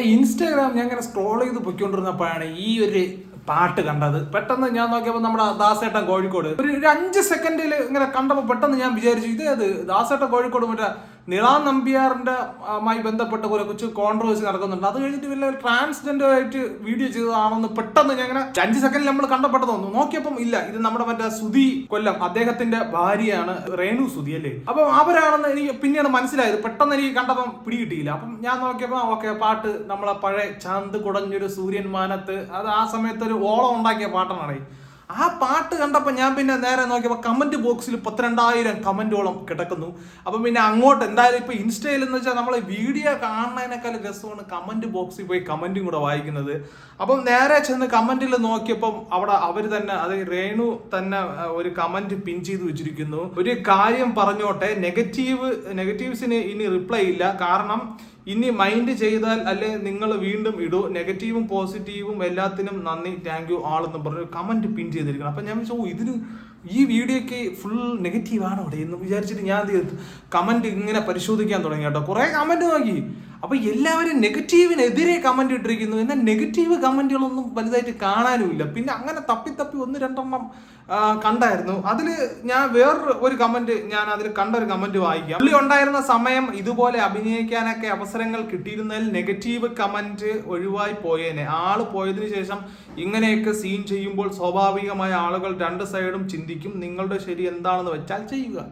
എന്റെ ഇൻസ്റ്റാഗ്രാം ഞാൻ ഇങ്ങനെ സ്ക്രോൾ ചെയ്ത് പൊയ്ക്കൊണ്ടിരുന്നപ്പോഴാണ് ഈ ഒരു പാട്ട് കണ്ടത്. പെട്ടെന്ന് ഞാൻ നോക്കിയപ്പോൾ നമ്മുടെ ദാസേട്ടൻ കോഴിക്കോട്. ഒരു ഒരു അഞ്ച് സെക്കൻഡിൽ ഇങ്ങനെ കണ്ടപ്പോൾ പെട്ടെന്ന് ഞാൻ വിചാരിച്ചു ഇതേ അത് ദാസേട്ടൻ കോഴിക്കോട് മറ്റേ നിളാം നമ്പ്യാറിന്റെ ആയി ബന്ധപ്പെട്ട കുറെ കുറച്ച് കോൺട്രവേഴ്സി നടക്കുന്നുണ്ട്. അത് കഴിഞ്ഞിട്ട് വല്ല ട്രാൻസ്ജെൻഡർ ആയിട്ട് വീഡിയോ ചെയ്തതാണെന്ന് പെട്ടെന്ന് ഞാൻ ഇങ്ങനെ അഞ്ച് സെക്കൻഡിൽ നമ്മൾ കണ്ടപ്പെട്ടത് തോന്നുന്നു. നോക്കിയപ്പം ഇല്ല ഇത് നമ്മുടെ മറ്റേ സുധി കൊല്ലം അദ്ദേഹത്തിന്റെ ഭാര്യയാണ് രേണു സുധി അല്ലേ? അപ്പം അവരാണെന്ന് എനിക്ക് പിന്നീട് മനസ്സിലായത്. പെട്ടെന്ന് എനിക്ക് കണ്ടപ്പം പിടികിട്ടിയില്ല. അപ്പം ഞാൻ നോക്കിയപ്പോൾ ഓക്കെ പാട്ട് നമ്മളെ പഴയ ചാന്ത് കുടഞ്ഞൊരു സൂര്യൻ മാനത്ത് അത് ആ സമയത്ത് ഒരു ഓളം ഉണ്ടാക്കിയ പാട്ടാണ് ആ പാട്ട് കണ്ടപ്പോൾ ഞാൻ പിന്നെ നേരെ നോക്കിയപ്പോൾ കമന്റ് ബോക്സിൽ പത്തിരണ്ടായിരം കമന്റോളം കിടക്കുന്നു. അപ്പം പിന്നെ അങ്ങോട്ട് എന്തായാലും ഇപ്പോൾ ഇൻസ്റ്റയിൽ എന്ന് വെച്ചാൽ നമ്മൾ വീഡിയോ കാണുന്നതിനേക്കാൾ രസമാണ് കമന്റ് ബോക്സിൽ പോയി കമന്റും കൂടെ വായിക്കുന്നത്. അപ്പം നേരെ ചെന്ന് കമന്റിൽ നോക്കിയപ്പം അവിടെ അവർ തന്നെ അത് രേണു തന്നെ ഒരു കമന്റ് പിൻ ചെയ്ത് വെച്ചിരിക്കുന്നു. ഒരു കാര്യം പറഞ്ഞോട്ടെ നെഗറ്റീവ് നെഗറ്റീവ്സിന് ഇനി റിപ്ലൈ ഇല്ല. കാരണം ഇനി മൈൻഡ് ചെയ്താൽ അല്ലെ നിങ്ങൾ വീണ്ടും ഇടൂ. നെഗറ്റീവും പോസിറ്റീവും എല്ലാത്തിനും നന്ദി താങ്ക് യു ആളെന്ന് പറഞ്ഞ് കമന്റ് പിൻ ചെയ്തിരിക്കണം. അപ്പൊ ഞാൻ വിചാരിച്ചു ഇതിന് ഈ വീഡിയോക്ക് ഫുൾ നെഗറ്റീവ് ആണോ? അവിടെ എന്ന് വിചാരിച്ചിട്ട് ഞാൻ കമന്റ് ഇങ്ങനെ പരിശോധിക്കാൻ തുടങ്ങി കേട്ടോ. കുറെ കമന്റ് നോക്കി. അപ്പൊ എല്ലാവരും നെഗറ്റീവിനെതിരെ കമന്റ് ഇട്ടിരിക്കുന്നു. എന്നാൽ നെഗറ്റീവ് കമന്റുകളൊന്നും വലുതായിട്ട് കാണാനുമില്ല. പിന്നെ അങ്ങനെ തപ്പി തപ്പി ഒന്ന് രണ്ടെണ്ണം കണ്ടായിരുന്നു. അതിൽ ഞാൻ വേറൊരു ഒരു കമന്റ് ഞാൻ അതിൽ കണ്ട ഒരു കമന്റ് വായിക്കാം. പുള്ളി ഉണ്ടായിരുന്ന സമയം ഇതുപോലെ അഭിനയിക്കാനൊക്കെ അവസരങ്ങൾ കിട്ടിയിരുന്നതിൽ നെഗറ്റീവ് കമന്റ് ഒഴിവായി പോയേനെ. ആൾ പോയതിനു ശേഷം ഇങ്ങനെയൊക്കെ സീൻ ചെയ്യുമ്പോൾ സ്വാഭാവികമായ ആളുകൾ രണ്ട് സൈഡും ചിന്തിക്കും. നിങ്ങളുടെ ശരി എന്താണെന്ന് വെച്ചാൽ ചെയ്യുക.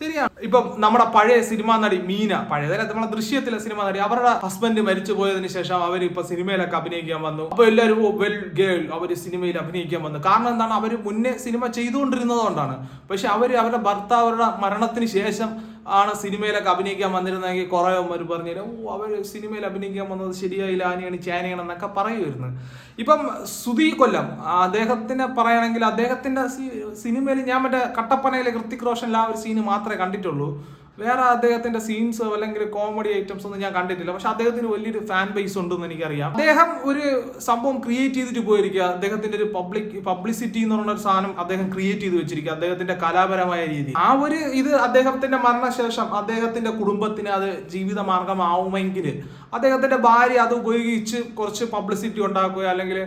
ശരിയാണ്. ഇപ്പം നമ്മുടെ പഴയ സിനിമാ നടി മീന പഴയ അതായത് നമ്മുടെ ദൃശ്യത്തിലെ സിനിമാ നടി അവരുടെ ഹസ്ബൻഡ് മരിച്ചു പോയതിനു ശേഷം അവർ ഇപ്പൊ സിനിമയിലൊക്കെ അഭിനയിക്കാൻ വന്നു. അപ്പൊ എല്ലാവരും വെൽ ഗേൾ അവർ സിനിമയിൽ അഭിനയിക്കാൻ വന്നു. കാരണം എന്താണ്? അവർ മുന്നേ സിനിമ ചെയ്തുകൊണ്ടിരുന്നത് കൊണ്ടാണ്. പക്ഷെ അവർ അവരുടെ ഭർത്താവരുടെ മരണത്തിന് ശേഷം ആണ് സിനിമയിലൊക്കെ അഭിനയിക്കാൻ വന്നിരുന്നെങ്കിൽ കുറെ അവർ പറഞ്ഞു ഓ അവർ സിനിമയിൽ അഭിനയിക്കാൻ വന്നത് ശരിയായില്ല ആനയാണ് ചേനയാണ് എന്നൊക്കെ പറയുമായിരുന്നു. ഇപ്പം സുധി കൊല്ലം അദ്ദേഹത്തിനെ പറയുകയാണെങ്കിൽ അദ്ദേഹത്തിന്റെ സിനിമയിൽ ഞാൻ മറ്റേ കട്ടപ്പനയിലെ കൃത്തിക് റോഷനിലെ ആ ഒരു സീന് മാത്രമേ കണ്ടിട്ടുള്ളൂ. വേറെ അദ്ദേഹത്തിന്റെ സീൻസ് അല്ലെങ്കിൽ കോമഡി ഐറ്റംസ് ഒന്നും ഞാൻ കണ്ടിട്ടില്ല. പക്ഷെ അദ്ദേഹത്തിന് വലിയൊരു ഫാൻ ബേസ് ഉണ്ടെന്ന് എനിക്കറിയാം. അദ്ദേഹം ഒരു സംഭവം ക്രിയേറ്റ് ചെയ്തിട്ട് പോയിരിക്കുക. അദ്ദേഹത്തിന്റെ ഒരു പബ്ലിക് പബ്ലിസിറ്റി എന്ന് പറഞ്ഞ ഒരു സാധനം അദ്ദേഹം ക്രിയേറ്റ് ചെയ്ത് വെച്ചിരിക്കുക. അദ്ദേഹത്തിന്റെ കലാപരമായ രീതി. ആ ഒരു ഇത് അദ്ദേഹത്തിന്റെ മരണശേഷം അദ്ദേഹത്തിന്റെ കുടുംബത്തിന് അത് ജീവിത മാർഗമാവുമെങ്കിൽ അദ്ദേഹത്തിന്റെ ഭാര്യ അത് ഉപയോഗിച്ച് കുറച്ച് പബ്ലിസിറ്റി ഉണ്ടാക്കുക അല്ലെങ്കിൽ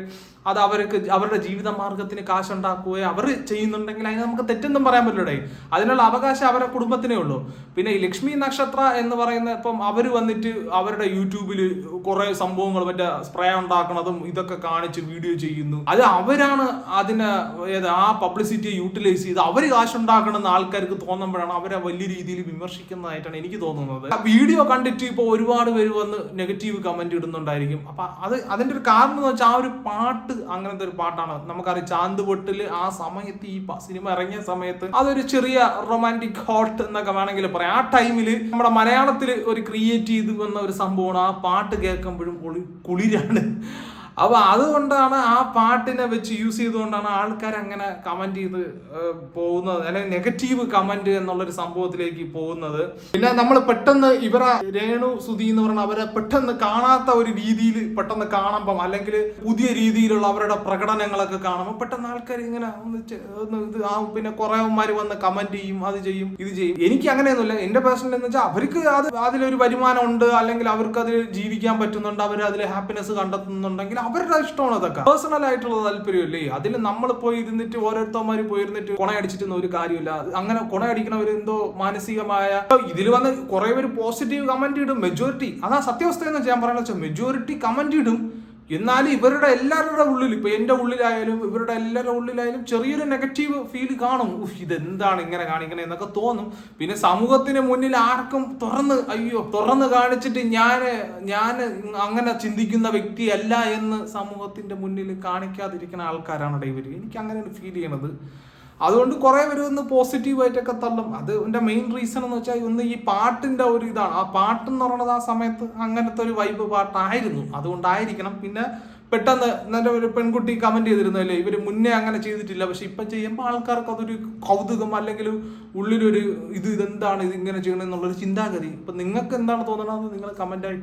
അത് അവർക്ക് അവരുടെ ജീവിത മാർഗത്തിന് കാശുണ്ടാക്കുകയോ അവർ ചെയ്യുന്നുണ്ടെങ്കിൽ അതിന് നമുക്ക് തെറ്റൊന്നും പറയാൻ പറ്റില്ലേ അതിനുള്ള അവകാശം അവരുടെ കുടുംബത്തിനേ ഉള്ളൂ. പിന്നെ ഈ ലക്ഷ്മി നക്ഷത്ര എന്ന് പറയുന്ന ഇപ്പം അവർ വന്നിട്ട് അവരുടെ യൂട്യൂബിൽ കുറെ സംഭവങ്ങൾ മറ്റേ സ്പ്രേ ഉണ്ടാക്കണതും ഇതൊക്കെ കാണിച്ച് വീഡിയോ ചെയ്യുന്നു. അത് അവരാണ് അതിന് ഏത് ആ പബ്ലിസിറ്റി യൂട്ടിലൈസ് ചെയ്ത് അവർ കാശുണ്ടാക്കണമെന്ന് ആൾക്കാർക്ക് തോന്നുമ്പോഴാണ് അവരെ വലിയ രീതിയിൽ വിമർശിക്കുന്നതായിട്ടാണ് എനിക്ക് തോന്നുന്നത്. വീഡിയോ കണ്ടിട്ട് ഇപ്പോൾ ഒരുപാട് പേര് വന്ന് നെഗറ്റീവ് കമന്റ് ഇടുന്നുണ്ടായിരിക്കും. അപ്പൊ അത് അതിന്റെ ഒരു കാരണം എന്ന് വെച്ചാൽ ആ ഒരു പാട്ട് അങ്ങനത്തെ ഒരു പാട്ടാണ്. നമുക്കറിയാം ചാന്ത് പൊട്ടിൽ ആ സമയത്ത് ഈ സിനിമ ഇറങ്ങിയ സമയത്ത് അതൊരു ചെറിയ റൊമാന്റിക് ഹോട്ട് എന്നൊക്കെ വേണമെങ്കിൽ പറയാം. ആ ടൈമിൽ നമ്മുടെ മലയാളത്തിൽ ഒരു ക്രിയേറ്റ് ചെയ്ത് വന്ന ഒരു സംഭവമാണ് ആ പാട്ട് കേൾക്കുമ്പോഴും കുളിരാണ്. അപ്പൊ അതുകൊണ്ടാണ് ആ പാട്ടിനെ വെച്ച് യൂസ് ചെയ്തുകൊണ്ടാണ് ആൾക്കാർ അങ്ങനെ കമന്റ് ചെയ്ത് പോകുന്നത്. അല്ലെങ്കിൽ നെഗറ്റീവ് കമന്റ് എന്നുള്ളൊരു സംഭവത്തിലേക്ക് പോകുന്നത്. പിന്നെ നമ്മൾ പെട്ടെന്ന് ഇവരെ രേണു സുധി എന്ന് പറഞ്ഞ അവരെ പെട്ടെന്ന് കാണാത്ത ഒരു രീതിയിൽ പെട്ടെന്ന് കാണുമ്പം അല്ലെങ്കിൽ പുതിയ രീതിയിലുള്ള അവരുടെ പ്രകടനങ്ങളൊക്കെ കാണുമ്പോൾ പെട്ടെന്ന് ആൾക്കാർ ഇങ്ങനെ ആ പിന്നെ കുറേമാര് വന്ന് കമന്റ് ചെയ്യും അത് ചെയ്യും ഇത് ചെയ്യും. എനിക്ക് അങ്ങനെയൊന്നുമില്ല. എന്റെ പേഴ്സണൽ എന്ന് വെച്ചാൽ അവർക്ക് അത് അതിലൊരു വരുമാനം ഉണ്ട് അല്ലെങ്കിൽ അവർക്ക് അതിൽ ജീവിക്കാൻ പറ്റുന്നുണ്ട് അവർ അതിൽ ഹാപ്പിനെസ് കണ്ടെത്തുന്നുണ്ടെങ്കിൽ അവരുടെ ഇഷ്ടമാണ് അതൊക്കെ. പേഴ്സണൽ ആയിട്ടുള്ള താല്പര്യമല്ലേ അതിൽ നമ്മൾ പോയി ഇരുന്നിട്ട് ഓരോരുത്തന്മാർ പോയിരുന്നിട്ട് കൊണയടിച്ചിട്ടൊന്നും ഒരു കാര്യമില്ല. അങ്ങനെ കൊണയടിക്കണവർ എന്തോ മാനസികമായ ഇതിൽ വന്ന് കുറെ പേര് പോസിറ്റീവ് കമന്റ് ഇടും. മെജോറിറ്റി അതാ സത്യാവസ്ഥ എന്ന് ഞാൻ പറയുന്നത് മെജോറിറ്റി കമന്റ് ഇടും. എന്നാലും ഇവരുടെ എല്ലാവരുടെ ഉള്ളിൽ ഇപ്പൊ എന്റെ ഉള്ളിലായാലും ഇവരുടെ എല്ലാവരുടെ ഉള്ളിലായാലും ചെറിയൊരു നെഗറ്റീവ് ഫീൽ കാണും. ഉഫ് ഇതെന്താണ് ഇങ്ങനെ കാണിക്കണേ എന്നൊക്കെ തോന്നും. പിന്നെ സമൂഹത്തിന് മുന്നിൽ ആർക്കും തുറന്ന് അയ്യോ തുറന്ന് കാണിച്ചിട്ട് ഞാൻ ഞാൻ അങ്ങനെ ചിന്തിക്കുന്ന വ്യക്തിയല്ല എന്ന് സമൂഹത്തിന്റെ മുന്നിൽ കാണിക്കാതിരിക്കുന്ന ആൾക്കാരാണ് ഇവർ എനിക്ക് അങ്ങനെയാണ് ഫീൽ ചെയ്യണത്. അതുകൊണ്ട് കുറെ പേര് ഒന്ന് പോസിറ്റീവായിട്ടൊക്കെ തള്ളും. അത് എന്റെ മെയിൻ റീസൺ എന്ന് വെച്ചാൽ ഒന്ന് ഈ പാട്ടിന്റെ ഒരു ഇതാണ്. ആ പാട്ട് എന്ന് പറയുന്നത് ആ സമയത്ത് അങ്ങനത്തെ ഒരു വൈബ് പാട്ടായിരുന്നു. അതുകൊണ്ടായിരിക്കണം. പിന്നെ പെട്ടെന്ന് നല്ല ഒരു പെൺകുട്ടി കമന്റ് ചെയ്തിരുന്നല്ലേ ഇവർ മുന്നേ അങ്ങനെ ചെയ്തിട്ടില്ല. പക്ഷെ ഇപ്പം ചെയ്യുമ്പോൾ ആൾക്കാർക്ക് അതൊരു കൗതുകം അല്ലെങ്കിൽ ഉള്ളിലൊരു ഇത് ഇതെന്താണ് ഇത് ഇങ്ങനെ ചെയ്യണമെന്നുള്ളൊരു ചിന്താഗതി. ഇപ്പൊ നിങ്ങൾക്ക് എന്താണ് തോന്നുന്നത് നിങ്ങൾ കമന്റ് ആയിട്ട്